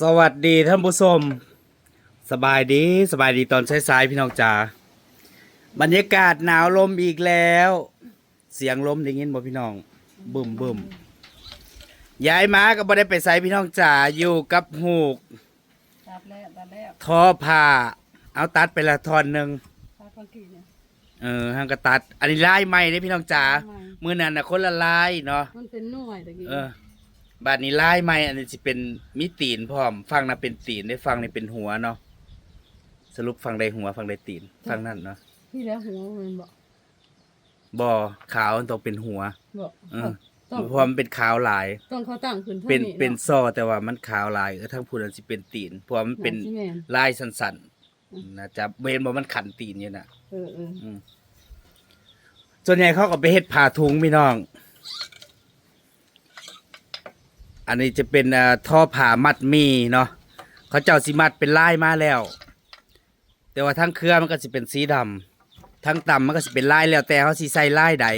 สวัสดีท่านผู้ชมสบายดีสบายดีตอนสายๆพี่น้องจ๋าบรรยากาศหนาวลมอีกแล้ว เสียงลมได้ยินบ่พี่น้องบึมบึมย้ายมาก็บ่ได้ไปใส่พี่น้องจ๋าอยู่กับหูกตัดแล้วตัดแล้วทอผ้าเอาตัดไปละทอนหนึ่งตัดเมื่อกี้เนี่ยเออห้างก็ตัด อันนี้ลายใหม่เด้พี่น้องจ๋าลายใหม่มือนั้นน่ะคนละลายเนาะมันเป็นหน่วยตะกี้เออ บาดนี้ลายใหม่อันนี้สิเป็นมีตีนพร้อม ฟังน่ะเป็นตีนได้ฟังนี่เป็นหัวเนาะสรุปฟังได้หัวฟังได้ตีน ฟังนั่นเนาะที่แล้วหัวมันบอกบ่ขาวมันต้องเป็นหัวบอกเออต้องเพราะมันเป็นขาวหลาย ต้องเขาตั้งขึ้นเท่าเป็นนี้เป็นซอแต่ว่ามันขาวหลายเออทั้งพูนั้นสิเป็นตีนเพราะว่ามันเป็นที่แม่นลายสั้นๆนะจ๊ะเห็นบ่มันขันตีนอยู่น่ะเออเออส่วนใหญ่เขาก็ไปเฮ็ดผ่าทุงพี่น้อง อันนี้จะเป็นอ่าท่อผ่ามัดหมีเนาะเขาเจ้าสิมัดเป็นลายมาแล้ว แต่ว่าทั้งเครือมันก็สิเป็นสีดำทั้งต่ำมันก็สิเป็นลายแล้วแต่เขาสิใส่ลายใด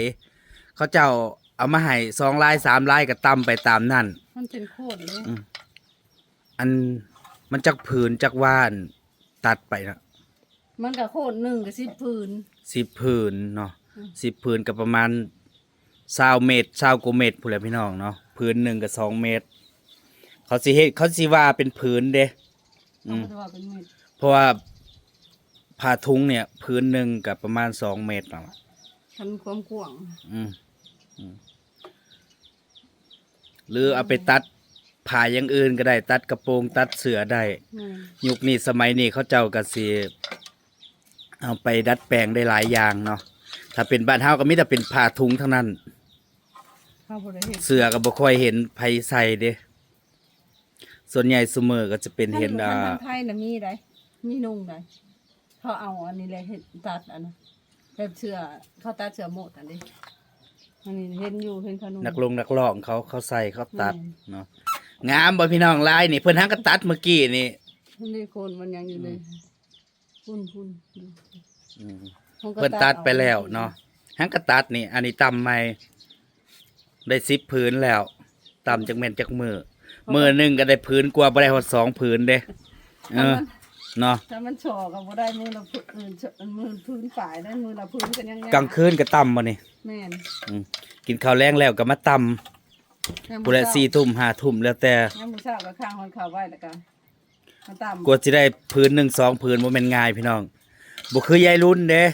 เขาเจ้าเอามาให้สองลายสามลายก็ต่ำไปตามนั่นมันเป็นโคตรเลยอืมอันมันจักผืนจักว่านตัดไปนะมันกับโคตรหนึ่งกับสิบพื้นสิบผืนเนาะอืมสิบผืนกับประมาณสาวเมตรสาวกว่าเมตรพูดแหล้วพี่น้องเนาะ ผืนหนึ่งกับสองเมตร เขาสิเฮ็ดเขาสิว่าเป็นผืนเด้อืมเขาจะว่าเป็นเม็ดเพราะว่าผ้าทุงเนี่ยผืนหนึ่งกับประมาณสองเมตรนั่นล่ะทันความกว้างอืมอืมหรือเอาไปตัดผ้าอย่างอื่นก็ได้ ตัดกระโปรงตัดเสือได้ แม่นยุคนี้สมัยนี้เขาเจ้าก็สิเอาไปดัดแปลงได้หลายอย่างเนาะถ้าเป็นบ้านเฮาก็มีแต่เป็นผ้าทุงเท่านั้น ข้าวบริเห็ดเสือก็บ่ค่อยเห็นไผใส่เด้ส่วนใหญ่ซุมื้อก็จะเป็นเห็นอ่าทางไทยน่ะมีไดมีนุ่งไดเขาเอาอันนี้เลยเห็ดตัดอันนะแบบเสือเขาตัดเสือโมดอันนี้อันนี้เห็นอยู่เห็นเขานุ่งนักลงนักร้องเขาเขาใส่เขาตัดอืมเนาะงามบ่พี่น้องลายนี่เพิ่นหังก็ตัดเมื่อกี้นี่มันได้โคนมันยังอยู่เลยพุ่นพุ่นดูอืมขาก็เพิ่นตัดไปแล้วเนาะหังก็ตัดนี่ อันนี้ตำใหม่ ได้10ผืนแล้วตำจักแม่นจักมือมือหนึงก็ได้ผืนกว่าบ่ได้ฮอดสองผืนเด้เอถ้าอมันเนาะถ้ามันชอกับบ่ได้มือละพื้นเออมือพื้นฝ่ายได้มือละพื้นกันยังไงกลางคืนก็ตำบ่นี่แม่นอืมกินข้าวแรงแล้วก็มาตำยามผู้ละ4ทุ่ม5ทุ่มแล้วแต่ยามมื้อเช้าก็ข้างหอนข้าวไว้แล้วกันมาตามกว่าจะได้พื้นหนึ่งสองพื้นว่าเป็นง่ายพี่น้องบ่คือยายรุ่นเด้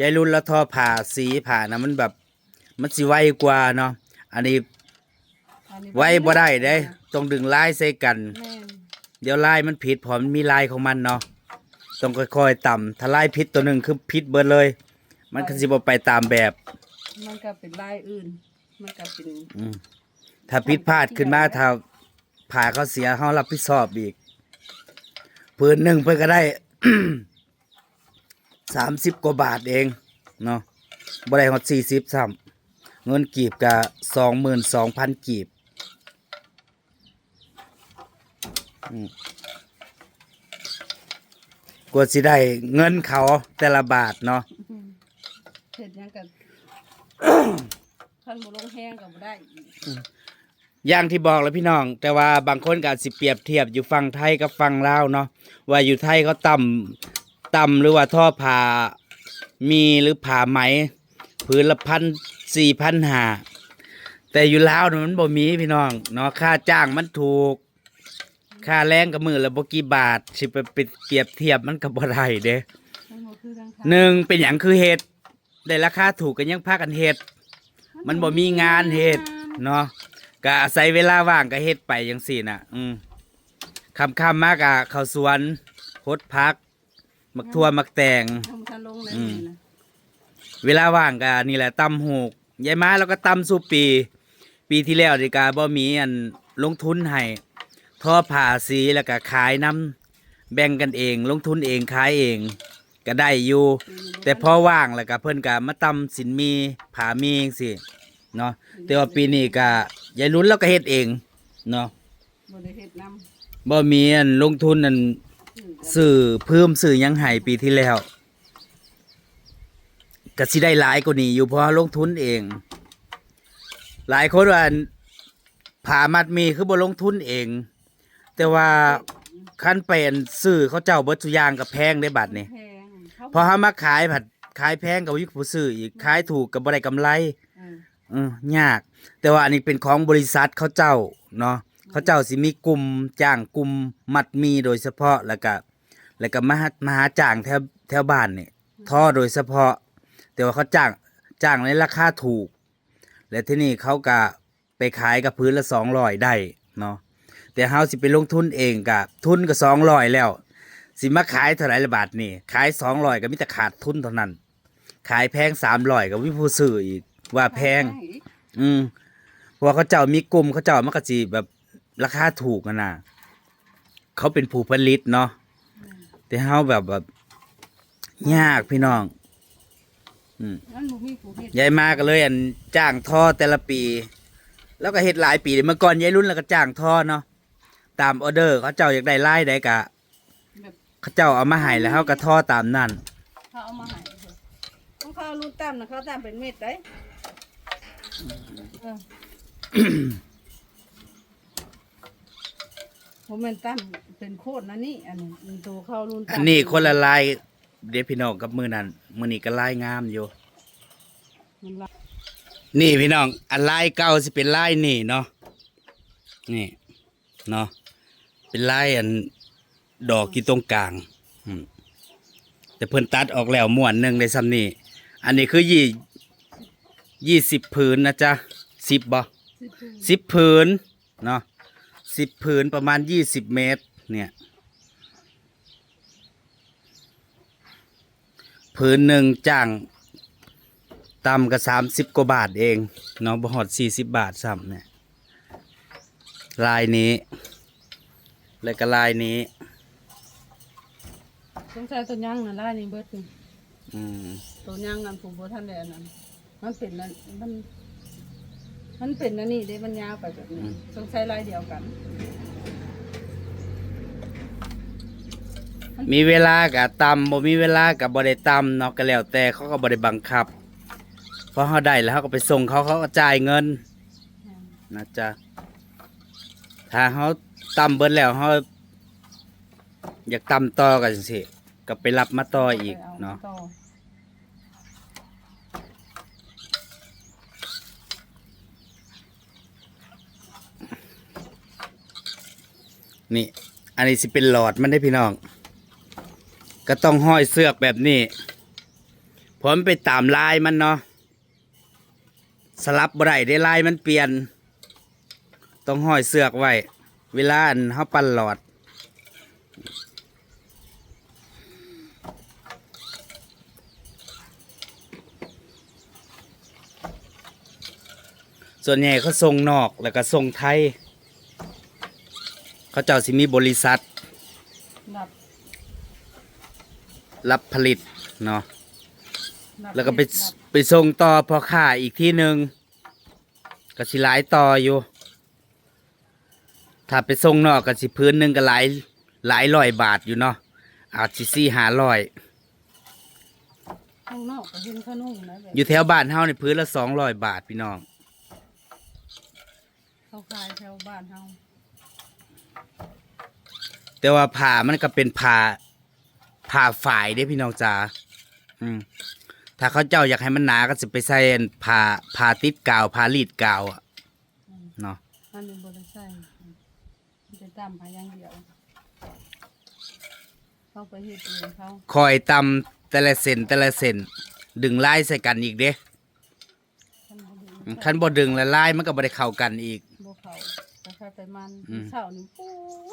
ยายรุ่นแล้วทอผ่าสีผ่านะมันแบบมันสิไวกว่าเนาะ อันนี้อันนี้ไวบ่ได้เด้ ต้องดึงลายใส่กัน แม่นเดี๋ยวลายมันผิดเพอมันมีลายของมันเนาะต้องค่อยๆต่ำถ้าลายผิดตัวหนึ่งคือผิดเบิดเลย มันก็สิบ่ไปตามแบบ มันก็เป็นลายอื่น มันก็เป็นอืมถ้าผิดพลาดขึ้นมาถ้าผ่าเขาเสียเขารับผิดชอบอีกพื้นหนึ่งเพื่อก็ได้ สามสิบกว่าบาทเอง เนาะบ่ได้ฮอดสี่สิบซ้ำ เงินกีบกะสองหมื่นสองพันกีบอืมกว่าสิได้เงินเขาแต่ละบาทเนาะเฮ็ดหยังกันคันบ่ลงแห้งก็บ่ได้อีกอย่างที่บอกแล้วพี่น้อง แต่ว่าบางคนก็อาจสิเปรียบเทียบอยู่ฝั่งไทยกับฝั่งลาวเนาะว่าอยู่ไทยเขาต่ำต่ำหรือว่าท่อผ่ามีหรือผ่าไหม พื้นละพันสี่พันหาแต่อยู่ลาวน่ะมันบ่มีพี่น้องเนาะค่าจ้างมันถูก ค่าแรงกับมือละบ่กี่บาทสิไปเปรียบเทียบมันก็บ่ได้เด้มันบ่คือทางไทยหนึ่งเป็นอย่างคือเห็ดได้ราคาถูกกันยังพากันเห็ดมันบ่มีงานเฮ็ดเนาะก็อาศัยเวลาว่างก็เฮ็ดไปจังซี่น่ะ อืมคำคำๆมากอะเข้าวสวนพดพัก มักทั่วมักแตงทำทันลงเลยอืมนี่นะ เวลาว่างก็นี่แหละตำหูกยายม้าแล้วก็ตำสู่ปี ปีที่แล้วนี่ก็บ่มีอันลงทุนให้ทอผ่าสีแล้วก็ขายน้ำแบ่งกันเอง ลงทุนเองขายเอง ก็ได้อยู่ แต่พอว่างแล้วก็เพิ่นก็มาตำสินมีผามีจังซี่เนาะแต่ว่าปีนี้ก็ยายลุ้นแล้วก็เฮ็ดเองเนาะบ่ได้เฮ็ดน้บ่มีอันลงทุนอันำซื้อเพิ่มซื้อหยังให้ปีที่แล้ว ก็สิได้หลายกว่านี้อยู่เพราะลงทุนเอง หลายคนว่าอันผามัดมีคือบ่ลงทุนเอง แต่ว่าขั้นเป็นซื้อเขาเจ้าเบิดทุกอย่างกับแพงได้บัดนี่แพงเขาพอเฮามาขายผัดขายแพงกับวิผู้ซื้ออีกขายถูกกับบ่ได้กำไรเออเออยาก แต่ว่าอันนี้เป็นของบริษัทเขาเจ้าเนาะเขาเจ้าสิมีกลุ่มจ้างกลุ่มมัดมีโดยเฉพาะแล้วก็แล้วก็มาหามาหาจ้างแถวแถวบ้านนี่ท่อโดยเฉพาะ แต่ว่าเขาจ้างจ้างในราคาถูก และที่นี่เขาก็ไปขายกับพื้นละสองร้อยได้เนาะแต่เฮาสิไปลงทุนเองกับทุนก็สองร้อยแล้ว สิมาขายเท่าไหร่ละบาทนี่ขายสองร้อยก็มีแต่ขาดทุนเท่านั้น ขายแพงสามร้อยก็วิผู้ซื้ออีกว่าแพง อืมเพราะว่าเขาเจ้ามีกลุ่มเขาเจ้ามันก็สิแบบราคาถูกกันนะเขาเป็นผู้ผลิตเนาะแต่เฮาแบบแบบยากพี่น้อง อืมมันบ่มีผู้เฮ็ดยายมาก็เลยอันจ้างท่อแต่ละปี แล้วก็เฮ็ดหลายปีเมื่อก่อนยายรุ่นแล้วก็จ้างท่อเนาะตามออเดอร์เขาเจ้าอยากได้ไล่ได้กะแบบเขาเจ้าเอามาให้แล้วเขาก็ท่อตามนั่นเขาเอามาให้เถอะของเขารุ่นต่ำนะเขาต่ำเป็นเม็ดได้เออผมเป็นต่ำเป็นโคตรนะนี่อันนี้มันตัวเข้ารุ่นต่ำอันนี้คนละลาย เดี๋ยวพี่น้องกับมือนั้นมือนี้ก็ลายงามอยู่มันละนี่พี่น้องอันลายเก่าสิเป็นลายนี่เนาะนี่เนาะเป็นลายอันดอกที่ตรงกลางอืมแต่เพิ่นตัดออกแล้วม้วนหนึ่งในซ้ำนี่อันนี้คือยี่ยี่สิบผืนนะจ๊ะสิบบ่สิบปีสิบผืนเนาะสิบผืนประมาณยี่สิบเมตร เนี่ย ผืนหนึ่งจ้างต่ำก็สามสิบกว่าบาทเองเนาะบ่หอดสี่สิบบาทซ้ำเนี่ยลายนี้ แล้วก็ลายนี้สงสัยตัวย่างน่ะล่านี่เบิดนี่อืมตัวย่างนั่นผมบ่ทันได้อันนั้นมันเป็นนั่นมันมันเป็นอันนี้เด้มันยาวไปแบบนี้สงสัยลายเดียวกัน มีเวลากับตำบ่มีเวลากับบ่ได้ตำเนาะก็แล้วแต่เขาก็บ่ได้บังคับ เพราะเขาได้แล้วเขาก็ไปส่งเขาเขาก็จ่ายเงินนะจ๊ะถ้าเขาตำเบิดแล้วเขาอยากตำต่อกันสิก็ไปรับมาต่ออีกเนาะต่อนี่ อันนี้สิเป็นหลอดมันได้พี่น้อง ก็ต้องห้อยเสือกแบบนี้ ผมไปตามลายมันเนาะสลับบ่ได้ได้ลายมันเปลี่ยน ต้องห้อยเสือกไว้ เวลาอันเฮาปั่นหลอด ส่วนใหญ่เขาส่งนอกแล้วก็ส่งไทย เขาเจ้าสิมีบริษัทนับ รับผลิตเนาะนับแล้วก็ไปนับไปส่งต่อพอค่าอีกที่หนึ่งก็สิหลายต่ออยู่ ถ้าไปส่งนอกก็สิพื้นหนึ่งก็หลายหลายร้อยบาทอยู่เนาะอาจสิสี่หาร้อยข้างนอกก็เห็นขนุ่งนะแบบอยู่แถวบ้านเฮาในพื้นละสองร้อยบาทพี่น้องเขาขายแถวบ้านเฮาแต่ว่าผ่ามันก็เป็นผ่า ผ่าฝ่ายเด้พี่น้องจ๋าอืมถ้าเขาเจ้าอยากให้มันหนาก็สิไปใส่อันผ่าผ่าติดกาวผ่ารีดกาวอะเนาะอันนี้บ่ได้ใส่มันจะตำหาอย่างเดียวเขาไปเฮ็ดเองเขาคอยตำแต่ละเส้นแต่ละเส้นดึงลายใส่กันอีกเด้ ท่านบ่ได้อืมคันบ่ดึงและลายมันก็บ่ได้เข้ากันอีก บ่เขา แต่ถ้าไปมันอืมเช้านี่โอ้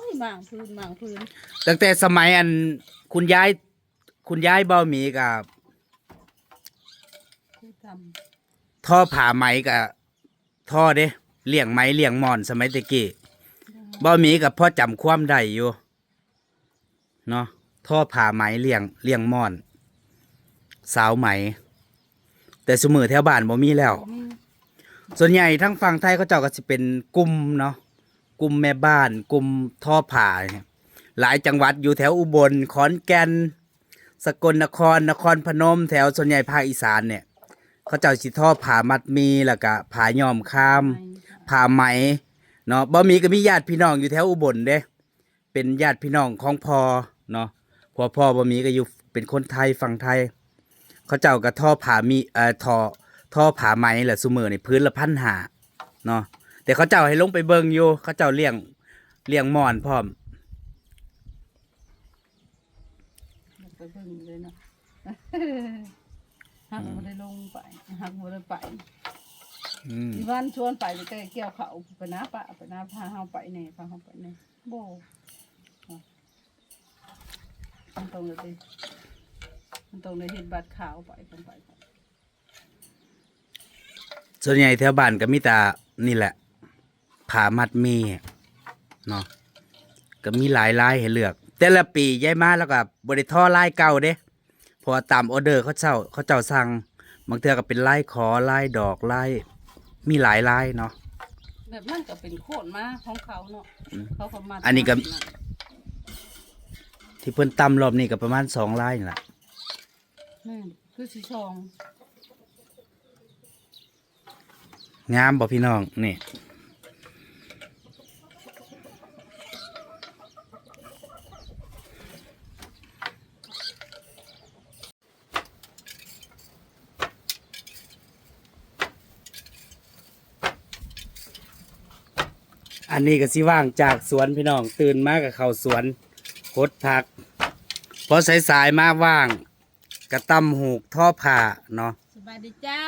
ยหมางพื้นหมางพื้นตั้งแต่สมัยอันคุณยายคุณยายเบาหมีกับคือทท่อผ่าไหมกับท่อเด้เลี้ยงไหมเลี้ยงหมอนสมัยตะกี้ำเบาหมีกับพ่อจำความได้อยู่เนาะท่อผ่าไหมเลี้ยงเลี้ยงหมอน สาวไหม แต่สมือแถวบ้านบ่มีแล้วมี ส่วนใหญ่ทั้งฝั่งไทยเขาเจ้าก็จะเป็นกลุ่มเนาะกลุ่มแม่บ้านกลุ่มท่อผ่าเนี่ยหลายจังหวัดอยู่แถวอุบลขอนแก่น สกลนครนครพนม แถวส่วนใหญ่ภาคอีสานเนี่ย เขาเจ้าสิท่อผ่ามัดมีแล้วก็ผ่าย้อมข้ามไม่ผ่าไหมเนาะบ่มีก็มีญาติพี่น้องอยู่แถวอุบลเด้ เป็นญาติพี่น้องของพ่อเนาะพอพ่อบ่มีก็อยู่เป็นคนไทยฝั่งไทย เขาเจ้าก็ท่อผามีเอ่อท่อ ท่อผาไหมแหละซุมือนี่พื้นละพันหาเนาะแต่เขาเจ้าให้ลงไปเบิ่งอยู่ เขาเจ้าเลี้ยงเลี้ยงหมอนพร้อมไปเบิ่งเลยเนาะหักบ่ได้ลงไปหักบ่ได้ไปอืมที่บ้านชวนไปแต่เกี่ยวเขาไปน้าปะไปน้าพาเฮาไปแหน่พาเฮาไปแหน่บ่มันตรงเลยดิมันตรงเลยเห็นบัตรขาวไปกันไปก่อน ส่วนใหญ่แถวบ้านก็มีแต่นี่แหละผามัดหมีเนาะก็มีหลายลายให้เลือก แต่ละปีย้ายมาแล้วก็บริท่อลายเก่าเด้เพอตามออเดอร์เขาเจ้าเขาเจ้าสั่งบางเทื่อก็เป็นลายขอลายดอกลายมีหลายลายเนาะแบบนั้นก็เป็นโคตรมาของเขาเนาะอืมเขาก็มาอันนี้ก็ที่เพิ่นตำรอบนี้ก็ประมาณสองลายนี่แหละแม่นคือสีชอง งามบ่พี่น้องนี่อันนี้ก็สิว่างจากสวนพี่น้องตื่นมากับเข้าสวนคดผักพอสายๆมาว่างกระตำหูกท่อผ่าเนาะสบายดีจ้า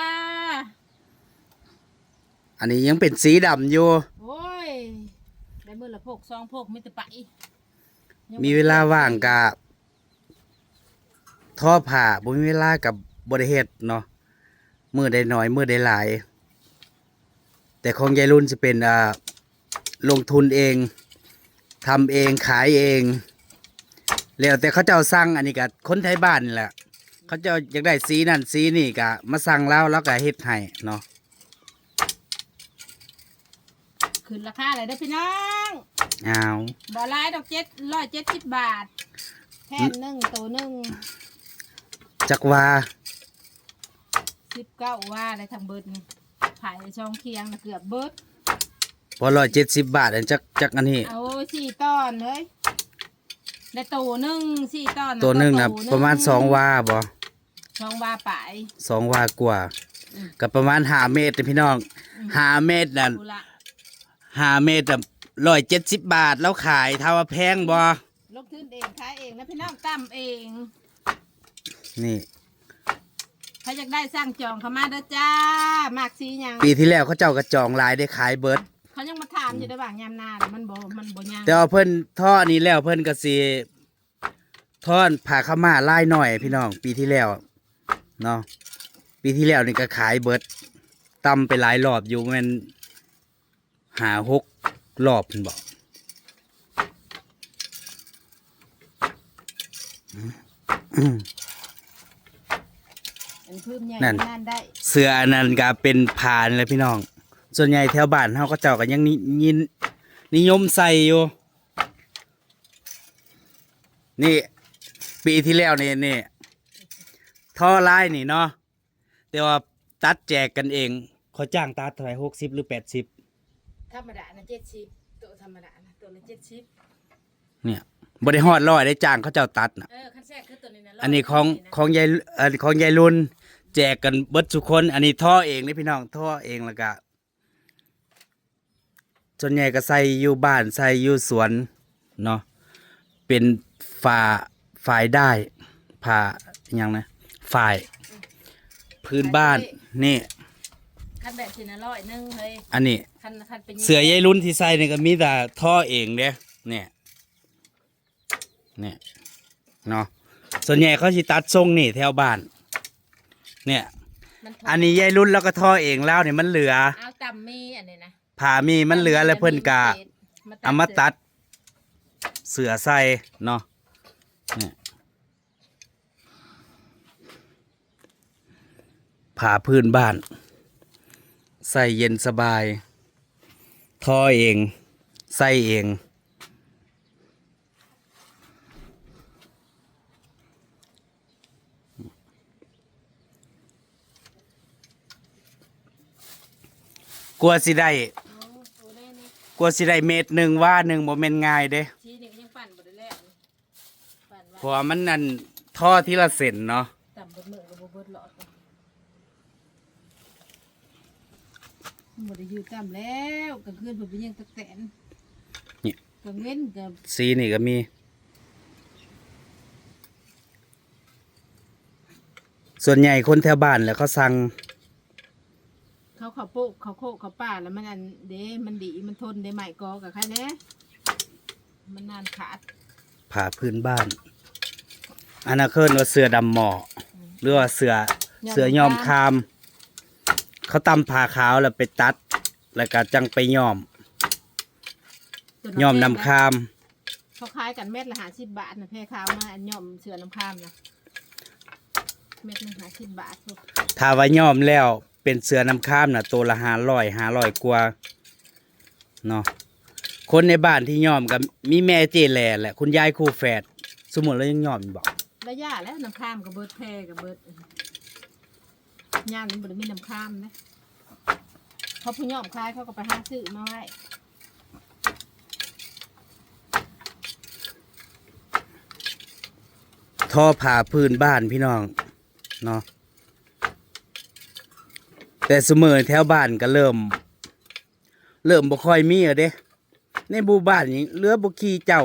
อันนี้ยังเป็นสีดำอยู่ โอ้ยได้มือละพกซองพกมิตรไปยังมีเวลาว่างกับท่อผ่าบ่มีเวลากับบริเฮ็ดเนาะมือได้น้อยมือได้หลาย แต่ของยายรุ่นจะเป็นอ่าลงทุนเองทำเองขายเอง แล้วแต่เขาเจ้าสั่งอันนี้กับคนไทยบ้านนี่แหละ เขาเจ้าอยากได้สีนั่นสีนี่ก็มาสั่งแล้วแล้วก็เฮ็ดให้เนาะ ขึ้นราคาเลยเด้อพี่น้องอ้าวบ่อลายดอกเจ็ดร้อยเจ็ดสิบบาทแท่นหนึ่งตัวหนึ่งจักว่าสิบเก้าว่าอะไรทางเบิดนี่ขายช่องเคียงนะเกือบเบิดพอร้อยเจ็ดสิบบาทอันจักจักอันนี้เอาสี่ตอนเลยได้ตัวหนึ่งสี่ตอนตัวหนึ่งนะก็ประมาณสองวาบ่สองว่าไปสองวากว่าอืมกับประมาณหาเมตรนะพี่น้องหาเมตรนั่นกูละ หาเมตรร้อยเจ็ดสิบบาท แล้วขายถ้าว่าแพงบ่ลงทุนเองขายเองนะพี่น้องตั้มเองนี่ถ้าอยากได้สร้างจองเข้ามาเด้อจ้ามากสีหยังปีที่แล้วเขาเจ้ากระจองหลายได้ขายเบิดเขายังมาถามอยู่ระหว่างยามนาแต่มันบ่มันบ่ยังแต่ว่าเพิ่นท่อนี้แล้วเพิ่นก็สิท่อนผ่าเข้าวมาไล่หน่อยพี่น้อง ปีที่แล้วเนาะปีที่แล้วนี่ก็ขายเบิดตำไปหลายรอบอยู่แมัน หาหกรอบเพิ่นบอกอืมเป็นพื้นใหญ่นั่นนั่นได้เสืออันนั้นก็เป็นผ่านเลยพี่น้อง ส่วนใหญ่แถวบ้านเฮาก็เจ้าก็ยังนิยินนิยมใส่อยู่ นี่ปีที่แล้วนี่นี่ท่อลายนี่เนาะแต่ว่าตัดแจกกันเองเขาจ้างตัดเท่าไหร่หกสิบหรือแปดสิบ ธรรมดานะเจ็ดสิบตัวธรรมดานะตัวละเจ็ดสิบเนี่ยบริหอดร้อยได้จ้างเขาเจ้าตัดนะเออขั้นแรกคือตัวนี้นะอันนี้ของของยายเอ่อของยายรุ่นแจกกันเบิดทุกคน อันนี้ท่อเองนี่พี่น้องท่อเองแล้วก็ส่วนใหญ่ก็ใส่อยู่บ้านใส่อยู่สวนเนาะเป็นฝ่าฝ่ายได้ผ่าอหย่างนะฝ่าย พื้นบ้านนี่ขั้ นแบบสินะร้อยหนึงเฮ้ยอันนี้ขั้นขั้นเป็นเสือยายรุ่นที่ใส่นี่ก็มีแต่ท่อเองเด้เนี่ยเนี่ยเนาะส่วนใหญ่เขาสิตัดทรงนี่แถวบ้าน เนี่ย มันอันนี้ยายรุ่นแล้วก็ท่อเองแล้วเนี่ยมันเหลือเอาต่ำมีอันนี้นะผ่ามีมันเหลือแล้วเพิ่นกะเอามาตัด เสือใส่เนาะเนี่ยผ่าพื้นบ้าน ใส่เย็นสบายท่อเอง ใส่เอง กลัวสิได้โอ้โหได้นี่กลัวสิได้เมตรหนึ่งว่าหนึ่งโมเมนง่ายเด้ทีนี้ก็ยังไปราะว่ามันนั่นท่อที่ละเส้นเนาะ ต่ำเบิดมือกับเบิดหลอดกันหมดได้อยู่ต่ำแล้วกลางคืนผมไปยังตะแตนกลางเว้นกับสีนี่ก็มีส่วนใหญ่คนแถวบ้านแหล้วเขาสั่งเขาเขาโปกเขาโคกเขาป่าแล้วมันอันเด้มันดีมันทนได้ใหม่กอกับใครแน่มันนานขาดผ่าพื้นบ้านอันนั้นเคินว่าเสือดำหมอหรือว่าเสือเสือยอมคาม เขาตำผ่าขาวแล้วไปตัด แล้วก็จังไปย้อมตัวย้อมแพงนำคาม เขาขายกันเม็ดละหาสิบบาทนะแพรขาวมาอันย้อมเสือน้ำข้ามนะเม็ดหนึงหาสิบบาทลูกถ้าว่าย้อมแล้วเป็นเสือนำคามน่ะตัวละห้าร้อยห้าร้อยกว่าเนาะคนในบ้านที่ย้อมกับมีแม่เจแหล่แหละคุณยายคู่แฝดสมมติเรายังย้อมอยู่บอกระยะแล้วน้ำข้ามกับเบิดแพรกับเบิดย่านนี้บ่ได้มีน้ำข้ามนะ เขาผู้ย้อมคลายเขาก็ไปหาซื้อมาไว้ท่อผ่าพื้นบ้านพี่น้องเนาะแต่เสมอแถวบ้านก็เริ่ม เริ่มบ่ค่อยมีอะเด้ในบูบ้านนี้เลือบ่ขี่เจ้า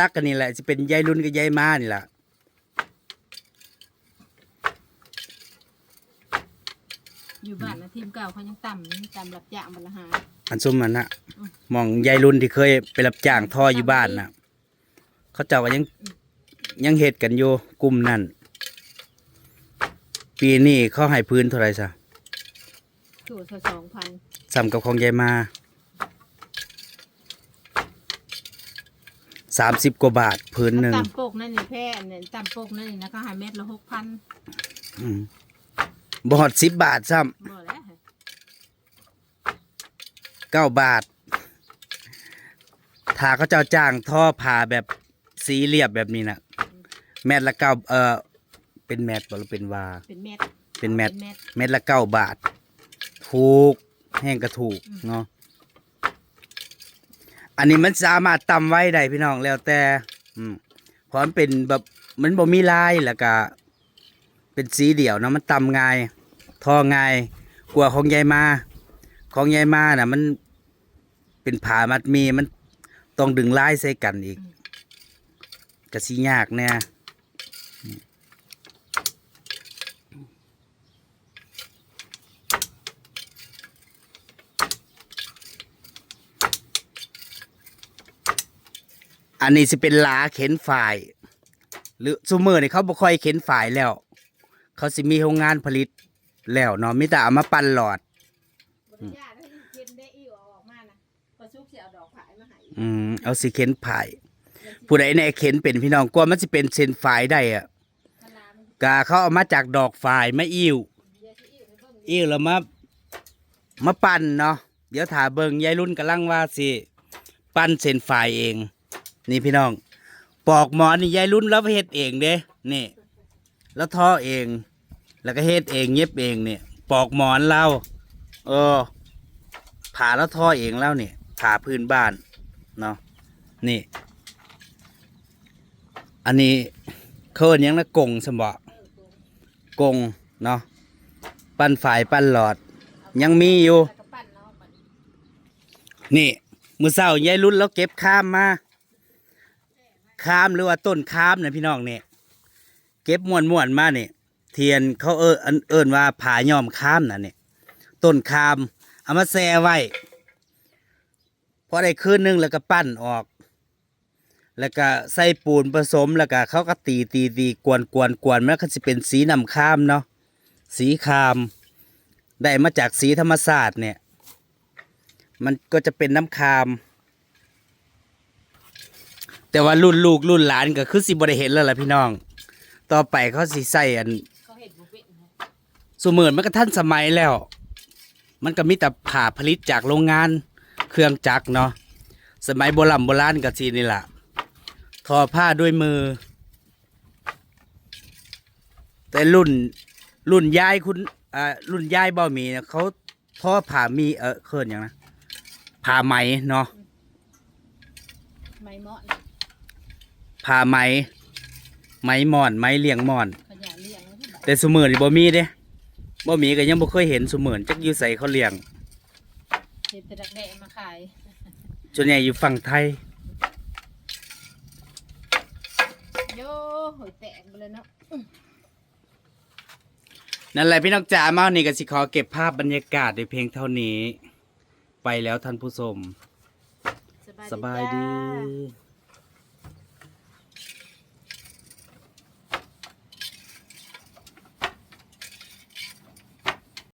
ลักๆกันนี่แหละจะเป็นยายรุ่นกับยายมานี่ล่ะ อยู่บ้านนะทีมเก่าเขายังต่ำต่ำรับจ้างบรรหาอันซุมมันนะมองยายรุ่นที่เคยไปรับจ้างท่ออยู่บ้านน่ะเขาเจ้าก็ยังยังเฮ็ดกันอยู่กลุ่มนั่นปีนี้เขาให้พื้นเท่าไหร่ซะถูกสองพันซ้ำกับของยายมาสามสิบกว่าบาทพื้นหนึ่งต่ำโปกนั่นนี่แพร่เนี่ยต่ำโปกนั่นนี่นะเขาใหายเม็ดละหกพันอืม บอดสิบบาทซ้บ่แล้วำเก้าบาท ถ้าเขาเจ้าจ้างท่อผ่าแบบสีเรียบแบบนี้นะแมตรละเก้าเออเป็นแมตรบ่หรือเป็นวา เป็นเม็ดเป็นแมตร เม็ด เม็ดละเก้าบาท ถูก แห้งก็ถูกเนาะ อันนี้มันสามารถตำไว้ได้พี่น้องแล้วแต่ อืมเพราะมันเป็นแบบ มันบ่มีลายแล้วก็ เป็นสีเดี่ยวเนาะมันตำง่าย ทอง่ายกว่าของยายมา ของยายมาน่ะ มันเป็นผ่ามัดมีมันต้องดึงลายใส่กันอีกก็สิยากแน่อันนี้สิเป็นลาเข็นฝ่าย หรือซูเมอร์เนี่ยเขาบ่ค่อยเข็นฝ่ายแล้ว เขาสิมีโรงงานผลิต แล้วเนาะมีแต่เอามาปั้นหลอด บริญาแล้วเข็นได้อิ่วเอาออกมานะประชุกเสียเอาดอกผายมาให้อืมเอาสิเข็นฝ่ายผู้ใดแน่เข็นเป็นพี่น้องกว่ามันสิเป็นเส้นฝ่ายได้อะคณะมันกาเขาเอามาจากดอกฝ่ายมาอิ่ว เยอะที่อิ่วให้เบิ่งอิ่วแล้วมามาปั้นเนาะเดี๋ยวถาเบิงยายรุ่นกำลังว่าสิปั้นเส้นฝ่ายเอง นี่พี่น้อง ปอกหมอนนี่ยายรุ่นแล้วเฮ็ดเองเด้นี่ แล้วท่อเอง แล้วก็เฮ็ดเองเย็บเองเนี่ย ปอกหมอนเราเออผ่าแล้วท่อเองแล้วเนี่ยผ่าพื้นบ้านเนาะนี่ อันนี้เคินยังนะกงสมบกงเนาะปั้นฝ่ายปั้นหลอด ยังมีอยู่ นี่มือเศร้ายายรุ่นแล้วเก็บข้ามมาข้ามหรือว่าต้นข้ามเนี่ยพี่น้องเนี่ยเก็บมวนมวนมาเนี่ย เทียนเขาเอออันเอิ้นว่าผาย่อมข้ามน่ะเนี่ยต้นคามเอามาแซ่ไว้พอได้คืนหนึงแล้วก็ปั้นออก แล้วก็ใส่ปูนผสมแล้วก็เขาก็ตีตีตีกวนกวนกวนมันก็จะเป็นสีนำข้ามเนาะสีคาม ได้มาจากสีธรรมศาสตร์เนี่ย มันก็จะเป็นน้ำคาม แต่ว่ารุ่นลูกรุ่นหลานก็คือสิบได้เห็นแล้วล่ะพี่น้อง ต่อไปเขาสิใส่อัน เขาเห็นบุเป็นนะ สมือนมันก็ทันสมัยแล้ว มันก็มีแต่ผ่าผลิตจากโรงงานเครื่องจักรเนาะสมัยโบราณโบราณก็ทีนี่แหละทอผ้าด้วยมือ แต่รุ่นรุ่นยายคุณอ่ารุ่นยายบ่มีนะเขาทอผ้ามีเออเคลื่อนอย่างนะผ้าไหมเนาะไม่เหมาะนะผ้าไหมไม้หมอนไม้เลี้ยงหมอน ขยะเลี้ยงไว้ที่บ้านแต่สมือนี่บ่มีเด้ บ่มีก็ยังบ่เคยเห็นสมือจักอยู่ใส่เขาเลี้ยงเห็ดแต่ดักแด้มาขายส่วนใหญ่อยู่ฝั่งไทยโยหอยแตกไปเลยเนาะนั่นแหละพี่น้องจ๋ามาวันนี้ก็สิขอเก็บภาพบรรยากาศในเพลงเท่านี้ ไปแล้วท่านผู้ชม สบายดีจ้า